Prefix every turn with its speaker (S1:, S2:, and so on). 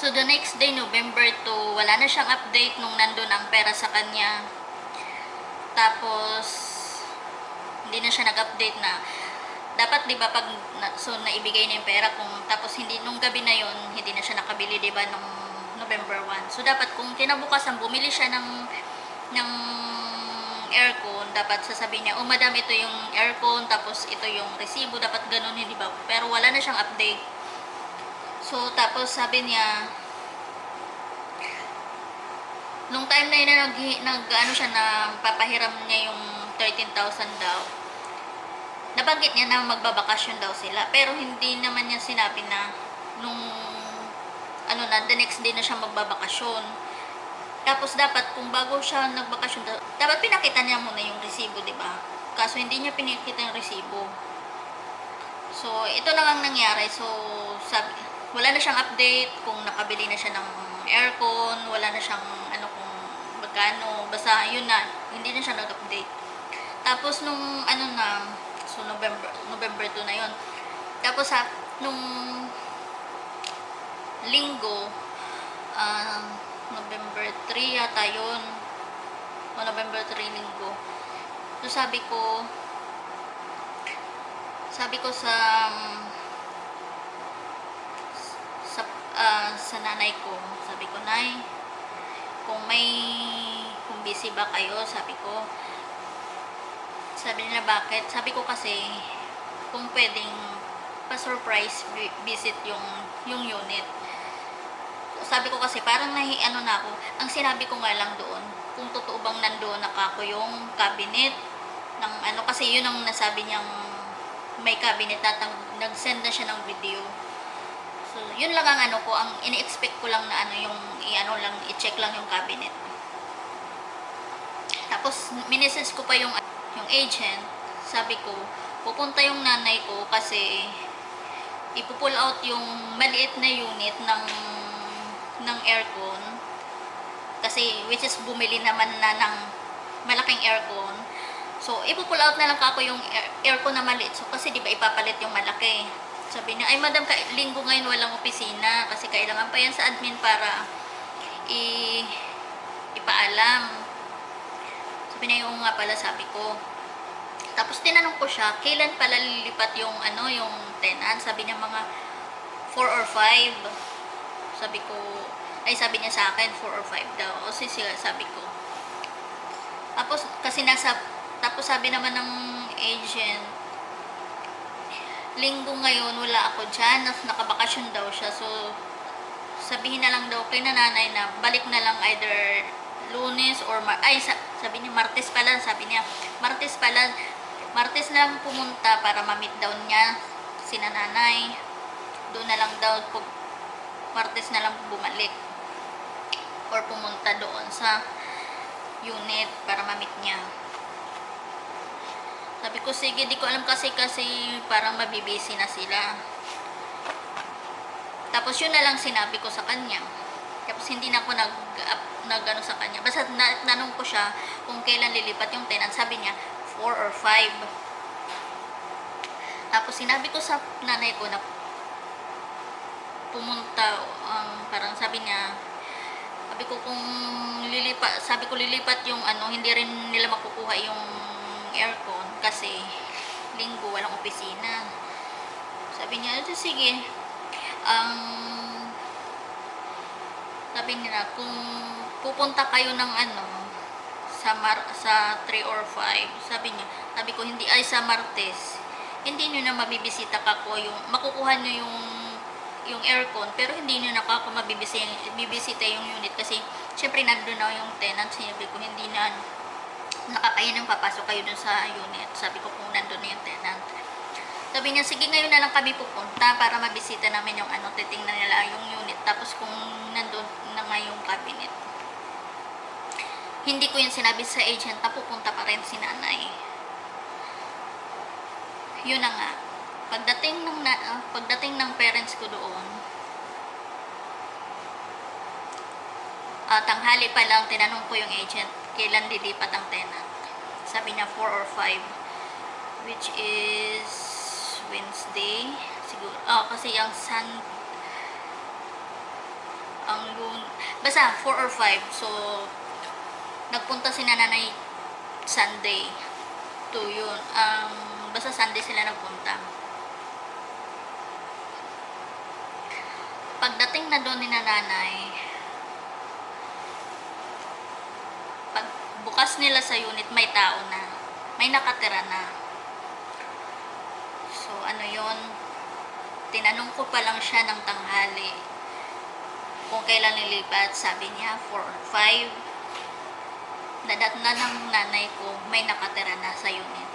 S1: So, the next day, November 2, wala na siyang update nung nandun ang pera sa kanya. Tapos, hindi na siya nag-update na. Dapat, di ba, pag na, so, naibigay na yung pera, kung tapos hindi, nung gabi na yon hindi na siya nakabili, di ba, nung November 1. So, dapat kung kinabukasan, bumili siya ng, ng aircon, dapat sasabihin niya, oh madam, ito yung aircon, tapos ito yung resibo, dapat ganun, hindi ba? Pero wala na siyang update. So, tapos sabi niya, nung time na yun na nag, nag ano siya na papahiram niya yung 13,000 daw, nabanggit niya na magbabakasyon daw sila. Pero hindi naman niya sinabi na nung ano na, the next day na siya magbabakasyon. Tapos dapat kung bago siya nagbakasyon, dapat pinakita niya muna yung resibo, di ba? Kaso hindi niya pinakita yung resibo. So, ito lang ang nangyari. So, sabi, wala na siyang update kung nakabili na siya ng aircon, wala na siyang ano kung magkano, basta yun na, hindi na siya nag-update. Tapos nung ano na, so November, November 2 na yun. Tapos sa, nung linggo, ah, November 3 yata yun, o November 3 linggo. So sabi ko, sabi ko sa ah, sa nanay ko, sabi ko, "Nay, kung may kung busy ba kayo?" Sabi ko. Sabi nila, "Bakit?" Sabi ko kasi kung pwedeng pa-surprise vi- visit yung yung unit. Sabi ko kasi parang nahi ano na ako. Ang sinabi ko nga lang doon, kung totoo bang nandoon nakako yung cabinet ng ano kasi yun ang nasabi niyang may cabinet at nag-send na siya ng video. So, yun lang ang ano ko, ang ini-expect ko lang na ano yung i-ano lang, i-check lang yung cabinet. Tapos, minisage ko pa yung yung agent, sabi ko, pupunta yung nanay ko kasi ipupull out yung maliit na unit ng ng aircon. Kasi which is bumili naman na ng malaking aircon. So ipupull out na lang ako yung air- aircon na maliit. So kasi di ba ipapalit yung malaki sabi niya ay madam linggo ngayon walang opisina kasi kailangan pa yan sa admin para i ipaalam sabi niya yung nga pala sabi ko tapos tinanong ko siya, kailan pala lilipat yung ano, yung tenant? Sabi niya mga 4 or 5. Sabi ko, ay sabi niya sa akin 4 or 5 daw. O sisi, sabi ko. Tapos kasi nasa tapos sabi naman ng agent linggo ngayon wala ako dyan, nakabakasyon daw siya. So, sabihin na lang daw kay nanay na balik na lang either lunes or mar ay sa- sabi niya martes pala sabi niya. Martes pala martes na lang pumunta para ma-meet daw niya si nanay. Doon na lang daw martes na lang bumalik or pumunta doon sa unit para ma-meet niya sabi ko sige di ko alam kasi kasi parang mabibisi na sila tapos yun na lang sinabi ko sa kanya. Tapos hindi na ako nag, up, nag sa kanya. Basta na, nanong ko siya kung kailan lilipat yung tenant. Sabi niya, 4 or 5. Tapos sinabi ko sa nanay ko na pumunta, um, parang sabi niya, sabi ko kung lilipat, sabi ko lilipat yung ano, hindi rin nila makukuha yung aircon kasi linggo walang opisina. Sabi niya, "Ah, sige, ang sabi nila kung pupunta kayo ng ano sa Mar sa 3 or 5 sabi niya sabi ko hindi ay sa Martes. Hindi niyo na mabibisita ka ko yung makukuha niyo yung yung aircon pero hindi niyo na ako mabibisita bibisita yung unit kasi syempre nandoon na yung tenant. Sinabi ko hindi na nakakaya nang papasok kayo dun sa unit sabi ko kung nandoon na yung tenant sabi niya, sige ngayon na lang kami pupunta para mabisita namin yung ano, titingnan nila yung unit. Tapos kung nandun na nga yung cabinet. Hindi ko yun sinabi sa agent na pupunta pa rin si nanay. Yun na nga. Pagdating ng, na, ah, pagdating ng parents ko doon, ah, tanghali pa lang, tinanong ko yung agent, kailan lilipat ang tenant. Sabi niya 4 or 5 which is Wednesday siguro oh kasi yung Sun Basta, 4 or 5. So, nagpunta si nanay Sunday to yun. Um, basta Sunday sila nagpunta. Pagdating na doon ni nanay, pag bukas nila sa unit, may tao na. May nakatira na. So, ano yon tinanong ko pa lang siya ng tanghali kung kailan lilipat. Sabi niya, 4 or 5. Nadat na ng nanay ko, may nakatira na sa unit.